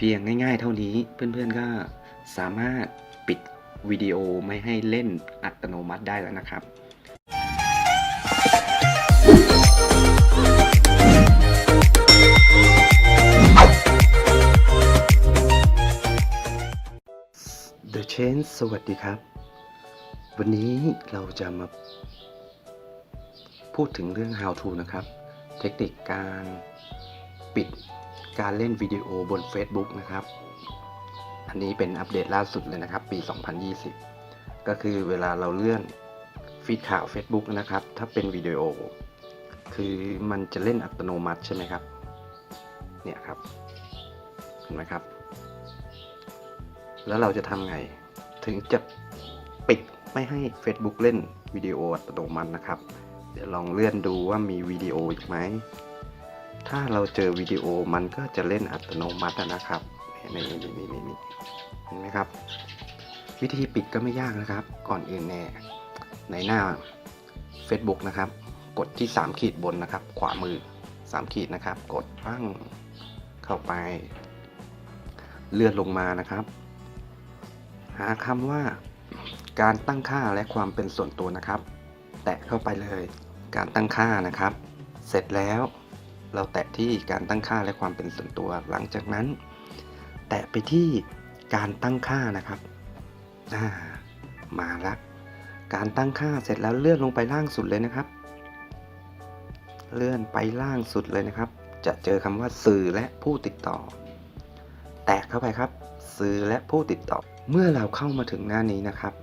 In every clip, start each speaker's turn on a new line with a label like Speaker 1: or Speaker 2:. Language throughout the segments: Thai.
Speaker 1: เพียงง่ายๆเท่านี้เพื่อนๆก็สามารถปิดวิดีโอไม่ให้เล่นอัตโนมัติได้แล้วนะครับ The Chain สวัสดีครับ วันนี้เราจะมา พูดถึงเรื่อง how to นะครับ เทคนิคการปิด การเล่นวิดีโอบน Facebook นะครับ อันนี้เป็นอัปเดตล่าสุดเลยนะครับ ปี 2020 ก็คือเวลาเราเลื่อนฟีดข่าว Facebook นะครับ ถ้าเป็นวิดีโอ คือมันจะเล่นอัตโนมัติใช่ไหมครับ เนี่ยครับ เห็นไหมครับ แล้วเราจะทำไง ถึงจะปิดไม่ให้ Facebook เล่นวิดีโออัตโนมัตินะครับ เดี๋ยวลองเลื่อนดูว่ามีวิดีโออีกไหม ถ้าเราเจอวิดีโอมันก็จะเล่นอัตโนมัตินะครับนี่นี่นี่นี่นี่เห็นไหมครับ วิธีปิดก็ไม่ยากนะครับ ก่อนอื่นแน่ในหน้า Facebook นะครับ กดที่ 3 ขีดบนนะครับ ขวามือ 3 ขีดนะครับ กดปั้งเข้าไป เลื่อนลงมานะครับ หาคำว่าการตั้งค่าและความเป็นส่วนตัวนะครับ แตะเข้าไปเลย การตั้งค่านะครับ เสร็จแล้ว เราแตะที่การตั้งค่าและความเป็นส่วนตัว หลังจากนั้น แตะไปที่การตั้งค่านะครับามาละการตั้งค่าเสร็จแล้วเลื่อนลงไปล่างสุดเลยนะครับ เลื่อนไปล่างสุดเลยนะครับ จะเจอคำว่าสื่อและผู้ติดต่อ แตะเข้าไปครับ สื่อและผู้ติดต่อ เมื่อเราเข้ามาถึงหน้านี้นะครับ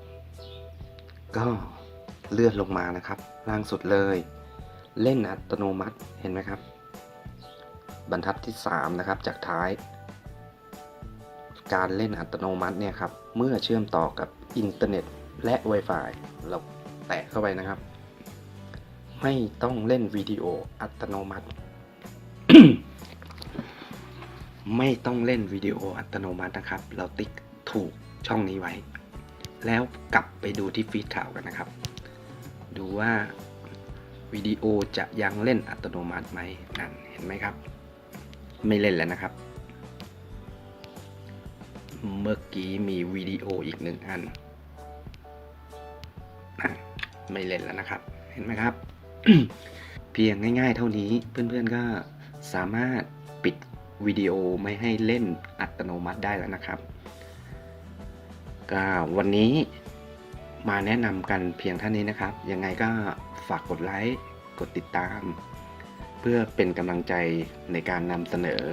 Speaker 1: ก็เลื่อนลงมานะครับ ล่างสุดเลย เล่นอัตโนมัติเห็นไหมครับ บรรทัดที่ 3 นะครับ จากท้าย การเล่นอัตโนมัติเนี่ยครับ เมื่อเชื่อมต่อกับอินเทอร์เน็ตและ Wi-Fi เราแตะเข้าไปนะครับ ไม่ต้องเล่นวิดีโออัตโนมัติ ไม่ต้องเล่นวิดีโออัตโนมัตินะครับ เราติ๊กถูกช่องนี้ไว้ แล้วกลับไปดูที่ฟีดข่าวกันนะครับ ดูว่าวิดีโอจะยังเล่นอัตโนมัติไหมนั่นเห็นไหมครับ ไม่เล่นแล้วนะครับ เมื่อกี้มีวิดีโออีกหนึ่งอัน ไม่เล่นแล้วนะครับ เห็นไหมครับ เพียงง่ายๆเท่านี้เพื่อนๆก็สามารถปิดวิดีโอไม่ให้เล่นอัตโนมัติได้แล้วนะครับก็วันนี้มาแนะนำกันเพียงเท่านี้นะครับ ยังไงก็ฝากกดไลค์ กดติดตาม พื่อเป็นกำลังใจในการนำเสนอ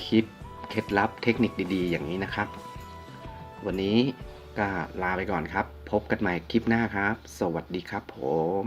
Speaker 1: คลิปเคล็ดลับเทคนิคดีๆ อย่างนี้นะครับ วันนี้ก็ลาไปก่อนครับ พบกันใหม่คลิปหน้าครับ สวัสดีครับผม